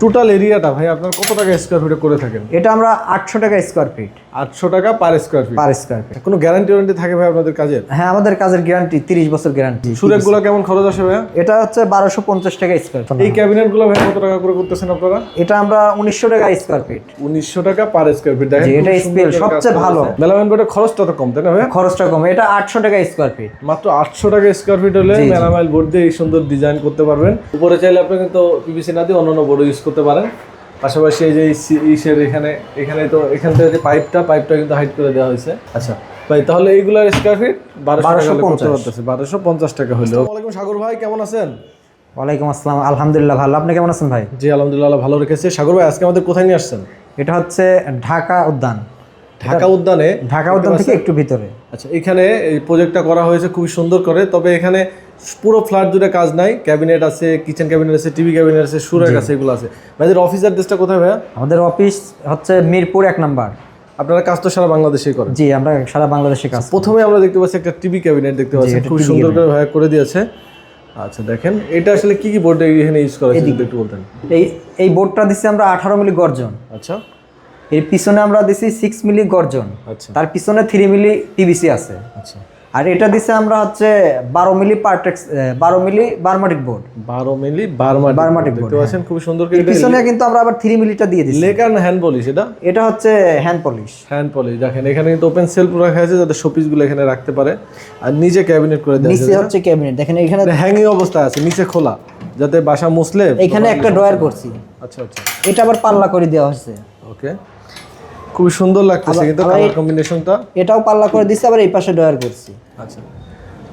Total এরিয়াটা ভাই আপনার কত টাকা স্কোয়ার ফিটে করে থাকেন? এটা আমরা আটশো টাকা স্কোয়ার ফিট আটশো টাকা per square feet per square feet কোনো গ্যারান্টি ওয়ারেন্টি থাকে ভাই আপনাদের কাজের? হ্যাঁ আমাদের কাজের গ্যারান্টি তিরিশ বছর গ্যারান্টি সুরেকগুলো কেমন খরচ আসে ভাইয়া? এটা হচ্ছে বারোশো পঞ্চাশ টাকা স্কোয়ার এই ক্যাবিনেটগুলো ভাই কত টাকা করে করতেছেন আপনারা? এটা আমরা উনিশশো টাকা স্কোয়ার ফিট উনিশশো টাকা পার স্কোয়ার ফিট দেখেন এটা স্পেল, সবচেয়ে ভালো। হয়েছে। মেলামাইন বোর্ডের খরচটা তো কম তাই না ভাইয়া? খরচটা কম। এটা আটশো টাকা স্কোয়ার ফিট মাত্র আটশো টাকা স্কোয়ার ফিট হলে মেলামাইল বোর্ড দিয়ে এই সুন্দর ডিজাইন করতে পারবেন। উপরে চাইলে আপনি কিন্তু পিভিসি না দিয়ে অন্যান্য বোর্ড ইউজ করতে পারেন। পাশাপাশি এই যে ইসের এখানে এখানে তো এখান থেকে যে পাইপটা পাইপটা কিন্তু হাইট করে দেওয়া হয়েছে। আচ্ছা। ভাই তাহলে এইগুলোর স্কোয়ার ফিট বারোশো টাকা হলে করতে পারতেছে বারোশো পঞ্চাশ টাকা হলো। ওয়ালাইকুম সাগর ভাই কেমন আছেন? ওয়ালাইকুম আসসালাম আলহামদুলিল্লাহ ভালো। আপনি কেমন আছেন ভাই? জি আলহামদুলিল্লাহ ভালো রেখেছে। সাগর ভাই আজকে আমাদের কোথায় নিয়ে আসছেন? এটা হচ্ছে ঢাকা উদ্যান। ঢাকা উদ্যানে? ঢাকা উদ্যান থেকে একটু ভিতরে। আচ্ছা এখানে এই প্রজেক্টটা করা হয়েছে খুবই সুন্দর করে। তবে এখানে পুরো ফ্ল্যাট জুড়ে কাজ নাই ক্যাবিনেট আছে কিচেন ক্যাবিনেট আছে টিভি ক্যাবিনেট আছে সুরের কাছে এগুলো আছে। ভাইদের অফিস অ্যাড্রেসটা কোথায় ভাইয়া? আমাদের অফিস হচ্ছে মিরপুর এক নাম্বার। আপনারা কাজ তো সারা বাংলাদেশেই করেন। জি আমরা সারা বাংলাদেশে কাজ প্রথমে আমরা দেখতে পাচ্ছি একটা টিভি ক্যাবিনেট দেখতে পাচ্ছি খুব সুন্দর করে ভাইয়া করে দিয়েছে। আচ্ছা দেখেন এটা আসলে কি কি বোর্ড এখানে ইউজ করা হয়েছে একটু বলতেন। এই এই বোর্ডটা দিচ্ছি আমরা আঠারো মিলি গর্জন। আচ্ছা। এর পিছনে আমরা দিছি সিক্স মিলি গর্জন। আচ্ছা। তার পিছনে থ্রি মিলি টিবিসি আছে। আচ্ছা। আর এটা দিছে আমরা হচ্ছে বারো মিলি পার্টেক্স বারো মিলি বারমাটিক বোর্ড। বারো মিলি বারমাটিক দেখতে board, পাচ্ছেন খুব সুন্দর করে পিছনে কিন্তু আমরা আবার থ্রি মিলিটা দিয়ে দিছি। লেকার হ্যান্ড পলিশ এটা? এটা হচ্ছে হ্যান্ড পলিশ হ্যান্ড পলিশ দেখেন এখানে কিন্তু ওপেন সেলফ রাখা আছে যাতে শোপিসগুলো এখানে রাখতে পারে। আর নিচে ক্যাবিনেট করে দেওয়া নিচে হচ্ছে ক্যাবিনেট দেখেন এখানে হ্যাঙ্গিং অবস্থা আছে নিচে খোলা যাতে বাসা মুসলে এখানে একটা ড্রয়ার করছি। আচ্ছা আচ্ছা। এটা আবার পাল্লা করে দেওয়া হয়েছে। ওকে খুবই সুন্দর লাগতেছে কিন্তু কালার কম্বিনেশনটা এটাও পাল্লা করে দিচ্ছি আবার এই পাশে ড্রয়ার করছি। আচ্ছা।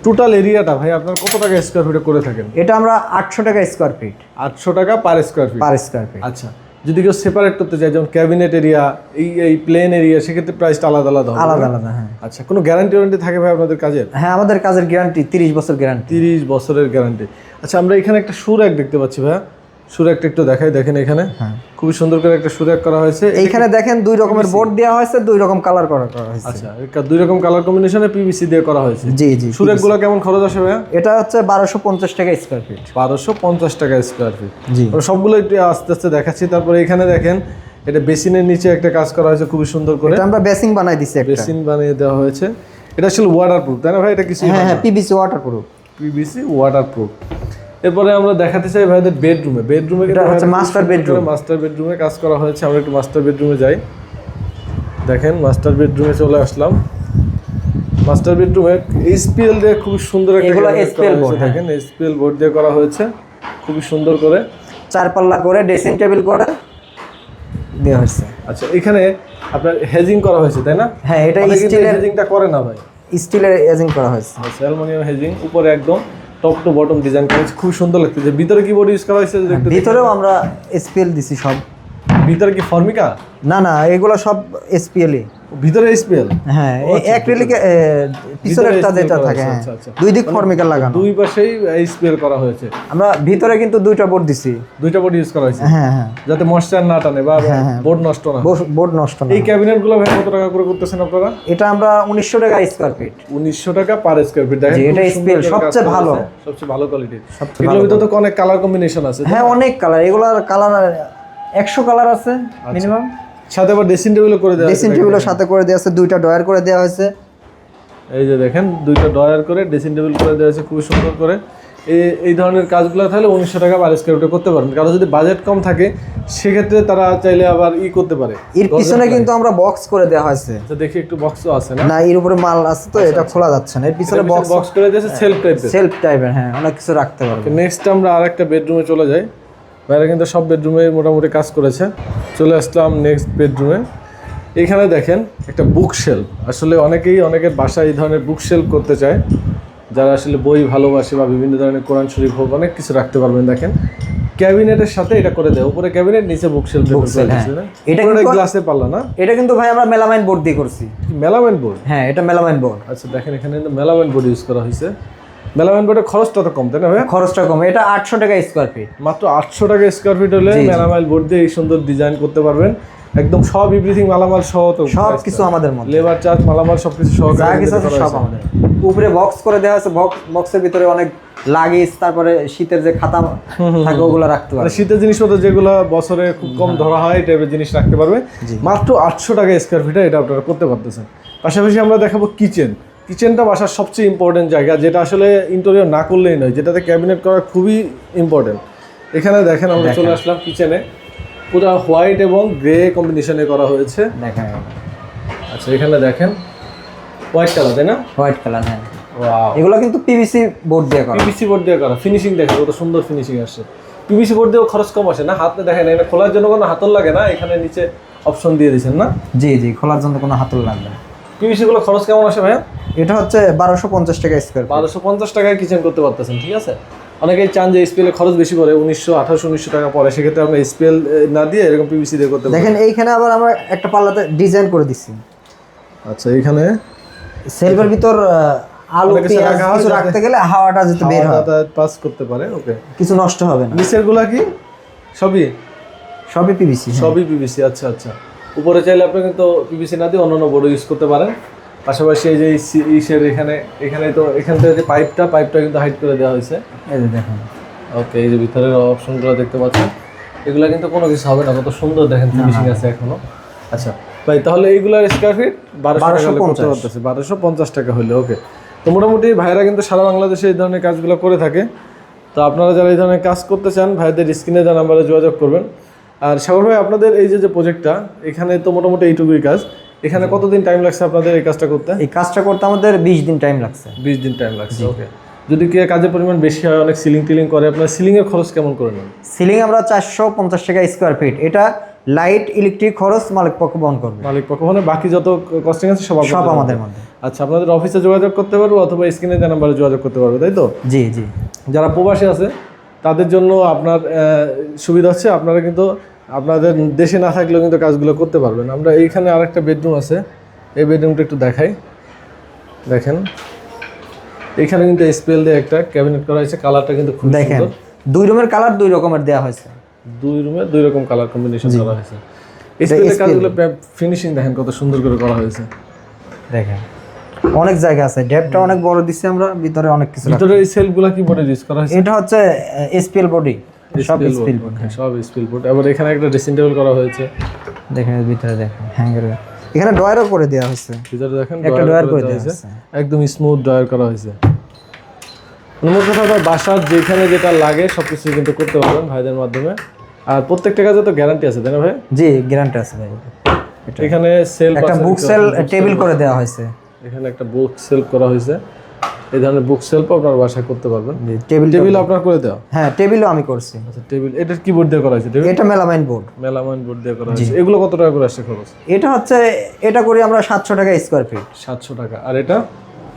টোটাল এরিয়াটা ভাই আপনার কত টাকা স্কোয়ার ফিটে করে থাকেন? এটা আমরা আটশো টাকা স্কোয়ার ফিট আটশো টাকা per square feet per square feet আচ্ছা। যদি কেউ সেপারেট করতে চায় যেমন ক্যাবিনেট এরিয়া এই এই প্লেন এরিয়া সেক্ষেত্রে প্রাইসটা আলাদা আলাদা হবে আলাদা আলাদা হ্যাঁ। আচ্ছা কোনো গ্যারান্টি ওয়ারেন্টি থাকে ভাই আপনাদের কাজের? হ্যাঁ আমাদের কাজের গ্যারান্টি তিরিশ বছর গ্যারান্টি তিরিশ বছরের গ্যারান্টি আচ্ছা আমরা এখানে একটা সুর এক দেখতে পাচ্ছি ভাইয়া। সুর একটু দেখাই দেখেন এখানে। খুবই সুন্দর করে একটা সুর এক করা হয়েছে। এইখানে দেখেন দুই রকমের বোর্ড দেওয়া হয়েছে দুই রকম কালার করা হয়েছে। আচ্ছা দুই রকম কালার কম্বিনেশনে পিভিসি দিয়ে করা হয়েছে। জি জি সুরেকগুলো কেমন খরচ আসে ভাইয়া? এটা হচ্ছে বারোশো পঞ্চাশ টাকা স্কোয়ার ফিট বারোশো পঞ্চাশ টাকা স্কোয়ার ফিট জি। সবগুলো একটু আস্তে আস্তে দেখাচ্ছি। তারপরে এখানে দেখেন এটা বেসিনের নিচে একটা কাজ করা হয়েছে খুবই সুন্দর করে। এটা আমরা বেসিং বানাই দিছি একটা। বেসিন বানিয়ে দেওয়া হয়েছে। এটা আসলে ওয়াটার প্রুফ তাই না ভাই? এটা কিছু হ্যাঁ হ্যাঁ PBC waterproof PVC waterproof এরপরে আমরা দেখাতে চাই ভাইদের বেডরুমে বেডরুমে হচ্ছে master bedroom। মাস্টার বেডরুমে কাজ করা হয়েছে। আমরা একটু মাস্টার বেডরুমে যাই। দেখেন মাস্টার বেডরুমে চলে আসলাম। মাস্টার বেডরুমে এসপিএল দিয়ে খুব সুন্দর একটা হয়েছে। board, হ্যাঁ। দেখেন এসপিএল বোর্ড দিয়ে করা হয়েছে। খুবই সুন্দর করে। চার পাল্লা করে ড্রেসিং টেবিল করে দেওয়া হয়েছে। আচ্ছা এখানে আপনার হেজিং করা হয়েছে তাই না? হ্যাঁ এটা স্টিলের হেজিংটা করে না ভাই। স্টিলের হেজিং করা হয়েছে। আচ্ছা অ্যালুমিনিয়াম হেজিং উপরে একদম। টপ টু বটম ডিজাইন করা খুব সুন্দর লাগছে যে ভিতরে কিবোর্ড ইউজ করা হয়েছে ভিতরেও আমরা স্পেল দিছি সব। ভিতরে কি ফর্মিকা? না না এগুলো সব এসপিএলই ভিতরে এসপিএল হ্যাঁ অ্যাক্রিলিক পিছনেরটা SPL যেটা থাকে হ্যাঁ। আচ্ছা, আচ্ছা। দুই দিক ফর্মিকাল লাগানো। দুই পাশেই এসপিএল করা হয়েছে। আমরা ভিতরে কিন্তু দুইটা বোর্ড দিছি। দুইটা বোর্ড ইউজ করা হয়েছে? হ্যাঁ হ্যাঁ। যাতে ময়শ্চার না টানে বা বোর্ড নষ্ট না হয়। বোর্ড নষ্ট না এই ক্যাবিনেটগুলো ভাই কত টাকা করে করতেছেন আপনারা? এটা আমরা উনিশশো টাকা স্কোয়ার ফিট উনিশশো টাকা পার স্কোয়ার ফিট দেখেন এটা কাজ সবচেয়ে ভালো। সবচেয়ে ভালো কোয়ালিটির এগুলোর ভিতরে তো অনেক কালার কম্বিনেশন আছে হ্যাঁ অনেক কালার এগুলার কালার একশো কালার আছে মিনিমাম সাথে আবার ড্রেসিং টেবিলও করে দেওয়া ড্রেসিং টেবিলের সাথে করে দেওয়া আছে দুইটা ডয়ার করে দেওয়া হয়েছে। এই যে দেখেন দুইটা ডয়ার করে ড্রেসিং টেবিল করে দেওয়া আছে খুব সুন্দর করে। এই এই ধরনের কাজগুলো তাহলে উনিশশো টাকা পার স্কোয়ার ফিটে করতে পারবেন। কারও যদি বাজেট কম থাকে সেক্ষেত্রে তারা চাইলে আবার ই করতে পারে। এর পিছনে কিন্তু আমরা বক্স করে দেওয়া হয়েছে। আচ্ছা দেখি একটু বক্সও আছে না? না এর উপরে মাল আছে তো এটা খোলা যাচ্ছে না। এর পিছনে বক্স বক্স করে দিয়েছে সেলফ টাইপের সেলফ টাইপের হ্যাঁ অনেক কিছু রাখতে পারবে নেক্সট আমরা আরেকটা বেডরুমে চলে যাই। বাইরে কিন্তু সব বেডরুমে মোটামুটি কাজ করেছে। চলে আসলাম নেক্সট বেডরুমে এখানে দেখেন একটা বুক শেলফ আসলে অনেকেই অনেকের বাসায় এই ধরনের বুক শেলফ করতে চায়। যারা আসলে বই ভালোবাসে বা বিভিন্ন ধরনের কোরআন শরীফ হোক অনেক কিছু রাখতে পারবেন দেখেন। ক্যাবিনেটের সাথে এটা করে দেয়। উপরে ক্যাবিনেট নিচে বুক শেলফ Bookshelf, হ্যাঁ। এটা কিন্তু- গ্লাসে পারলা না? এটা কিন্তু ভাই আমরা মেলামাইন বোর্ড দিয়ে করছি। মেলামেন্ট বোর্ড হ্যাঁ এটা মেলামাইন বোর্ড আচ্ছা দেখেন এখানে মেলামেন্ট বোর্ড ইউজ করা হয়েছে মেলামেন্ট বোর্ডের খরচটা তো কম তাই না ভাইয়া? খরচটা কম এটা আটশো টাকা স্কোয়ার ফিট মাত্র আটশো টাকা স্কোয়ার ফিট হলে মেলামাইল বোর্ড দিয়ে এই সুন্দর ডিজাইন করতে পারবেন। একদম সব এভরিথিং মালামাল সহ তো সব কিছু আমাদের মধ্যে। লেবার চার্জ মালামাল সব কিছু সহ যা কিছু সব আমাদের। উপরে বক্স করে দেওয়া আছে বক্স বক্সের ভিতরে অনেক লাগেজ তারপরে শীতের যে খাতা থাকে ওগুলো রাখতে মানে পারবে। শীতের জিনিসপত্র যেগুলো বছরে খুব কম ধরা হয় টাইপের জিনিস রাখতে পারবে। মাত্র আটশো টাকা স্কোয়ার ফিটে এটা আপনারা করতে পারতেছেন। পাশাপাশি আমরা দেখাবো কিচেন কিচেনটা বাসার সবচেয়ে ইম্পর্টেন্ট জায়গা যেটা আসলে ইন্টেরিয়র না করলেই নয় যেটাতে ক্যাবিনেট করা খুবই ইম্পর্টেন্ট এখানে দেখেন আমরা চলে আসলাম কিচেনে। পুরো হোয়াইট এবং গ্রে কম্বিনেশনে করা হয়েছে। দেখা আচ্ছা এখানে দেখেন। হোয়াইট কালার তাই না? হোয়াইট কালার হ্যাঁ। এগুলো কিন্তু পিভিসি বোর্ড দিয়ে করা। পিভিসি বোর্ড দিয়ে করা। ফিনিশিং দেখেন কত সুন্দর ফিনিশিং আসছে। পিভিসি বোর্ড দিয়েও খরচ কম আসে না। হাতে দেখেন এটা খোলার জন্য কোনো হাতল লাগে না। এখানে নিচে অপশন দিয়ে দিয়েছেন না? জি জি খোলার জন্য কোনো হাতল লাগবে না। পিভিসি গুলো খরচ কেমন আসে ভাইয়া? এটা হচ্ছে বারোশো পঞ্চাশ টাকা স্কোয়ার বারোশো পঞ্চাশ টাকায় কিচেন করতে পারতেছেন ঠিক আছে? অনেকেই চান যে স্পেলে খরচ বেশি পড়ে উনিশশো আঠারোশো উনিশশো টাকা পরে সেক্ষেত্রে আমরা স্পেল না দিয়ে এরকম পিভিসি দিয়ে করতে দেখেন এইখানে আবার আমরা একটা পাল্লাতে ডিজাইন করে দিচ্ছি। আচ্ছা এখানে সেলফের ভিতর আলু কিছু পেঁয়াজ কিছু রাখতে গেলে হাওয়াটা যাতে বের হয়। পাস করতে পারে ওকে কিছু নষ্ট হবে না। নিচেরগুলা কি? সবই? সবই পিভিসি সবই পিভিসি আচ্ছা আচ্ছা। উপরে চাইলে আপনি কিন্তু পিভিসি না দিয়ে অন্যান্য বোর্ড ইউজ করতে পারেন। পাশাপাশি এই যে ইসের এখানে এখানে তো এখান থেকে যে পাইপটা পাইপটা কিন্তু হাইট করে দেওয়া হয়েছে। এই যে দেখেন। ওকে এই যে ভিতরের অপশনগুলো দেখতে পাচ্ছেন। এগুলা কিন্তু কোনো কিছু হবে না কত সুন্দর দেখেন ফিনিশিং আছে এখনও। আচ্ছা ভাই তাহলে এইগুলার স্কোয়ার ফিট বারোশো হলে বারোশো পঞ্চাশ। টাকা হলে ওকে তো মোটামুটি ভাইরা কিন্তু সারা বাংলাদেশে এই ধরনের কাজগুলো করে থাকে। তো আপনারা যারা এই ধরনের কাজ করতে চান ভাইদের স্ক্রিনে দেওয়া নাম্বারে যোগাযোগ করবেন। আর সাগর ভাই আপনাদের এই যে যে প্রজেক্টটা এখানে তো মোটামুটি এইটুকুই কাজ। এখানে কতদিন টাইম লাগছে আপনাদের এই কাজটা করতে? এই কাজটা করতে আমাদের বিশ দিন টাইম লাগছে। বিশ দিন টাইম লাগছে ওকে যদি কি কাজের পরিমাণ বেশি হয় অনেক সিলিং টিলিং করে আপনার সিলিংয়ের খরচ কেমন করে নেন? সিলিং আমরা চারশো পঞ্চাশ টাকা স্কোয়ার ফিট এটা লাইট ইলেকট্রিক খরচ মালিক পক্ষ বহন করবে। মালিক পক্ষ মানে বাকি যত কস্টিং আছে সব সব আমাদের মধ্যে। আচ্ছা আপনাদের অফিসে যোগাযোগ করতে পারব অথবা স্ক্রিনে যে নাম্বারে যোগাযোগ করতে পারব তাই তো? জি জি। যারা প্রবাসী আছে তাদের জন্য আপনার সুবিধা হচ্ছে আপনারা কিন্তু আপনাদের দেশে না থাকলেও কিন্তু কাজগুলো করতে পারবেন। আমরা এইখানে আরেকটা বেডরুম আছে। এই বেডরুমটা একটু দেখাই। দেখেন। এখানে কিন্তু স্পেল দিয়ে একটা ক্যাবিনেট করা হয়েছে। কালারটা কিন্তু খুব দেখেন দুই রুমের কালার দুই রকমের দেওয়া হয়েছে। দুই রুমে দুই রকম কালার কম্বিনেশন করা হয়েছে। স্পেলের কাজগুলো ফিনিশিং দেখেন কত সুন্দর করে করা হয়েছে। দেখেন অনেক জায়গা আছে। ডেপটা অনেক বড় দিচ্ছি আমরা ভিতরে অনেক কিছু ভিতরে এই সেলগুলো কি বোর্ডে ইউজ করা হয়েছে? এটা হচ্ছে এসপিএল বডি সব স্পিল হ্যাঁ, সব স্পিল বোর্ড আবার এখানে একটা ড্রেসিং টেবিল করা হয়েছে। দেখেন ভিতরে দেখেন হ্যাঙ্গার এখানে ড্রয়ারও করে দেওয়া হয়েছে। ভিতরে দেখেন একটা ড্রয়ার করে দেওয়া হয়েছে। একদম স্মুথ ড্রয়ার করা হয়েছে। মানে মোট কথা কথা বাসার যেখানে যেটা লাগে সব কিছু কিন্তু করতে পারবেন ভাইদের মাধ্যমে। আর প্রত্যেকটা কাজে তো গ্যারান্টি আছে তাই না ভাই? জি গ্যারান্টি আছে ভাই। এখানে সেল একটা বুক সেল টেবিল করে দেওয়া হয়েছে। এখানে একটা বুক সেলফ করা হয়েছে। এই ধরনের বুক সেলফ আপনার বাসায় করতে পারবেন। টেবিল টেবিল আপনার করে দেওয়া? হ্যাঁ টেবিলও আমি করছি। আচ্ছা টেবিল এটা কি বোর্ড দিয়ে করা হয়েছে এটা মেলামাইন বোর্ড মেলামাইন বোর্ড দিয়ে করা হয়েছে। এগুলো কত টাকা করে আসছে খরচ? এটা হচ্ছে এটা করি আমরা সাতশো টাকা স্কোয়ার ফিট সাতশো টাকা। আর এটা?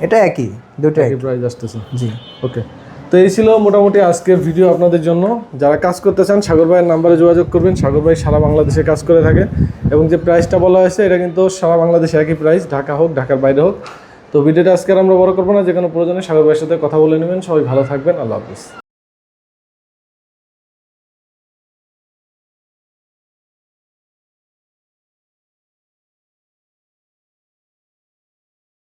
এটা একই দুটো একই প্রাইস আসতেছে। জি। ওকে তো এই ছিল মোটামুটি আজকের ভিডিও আপনাদের জন্য। যারা কাজ করতে চান সাগর ভাইয়ের নাম্বারে যোগাযোগ করবেন। সাগর ভাই সারা বাংলাদেশে কাজ করে থাকে। এবং যে প্রাইসটা বলা হয়েছে এটা কিন্তু সারা বাংলাদেশে একই প্রাইস ঢাকা হোক ঢাকার বাইরে হোক। তো ভিডিওটা আজকে আমরা বড় করব না যে কোনো প্রয়োজনে ভাইয়ের সাথে কথা বলে নেবেন। সবাই ভালো থাকবেন, আল্লাহ হাফিজ।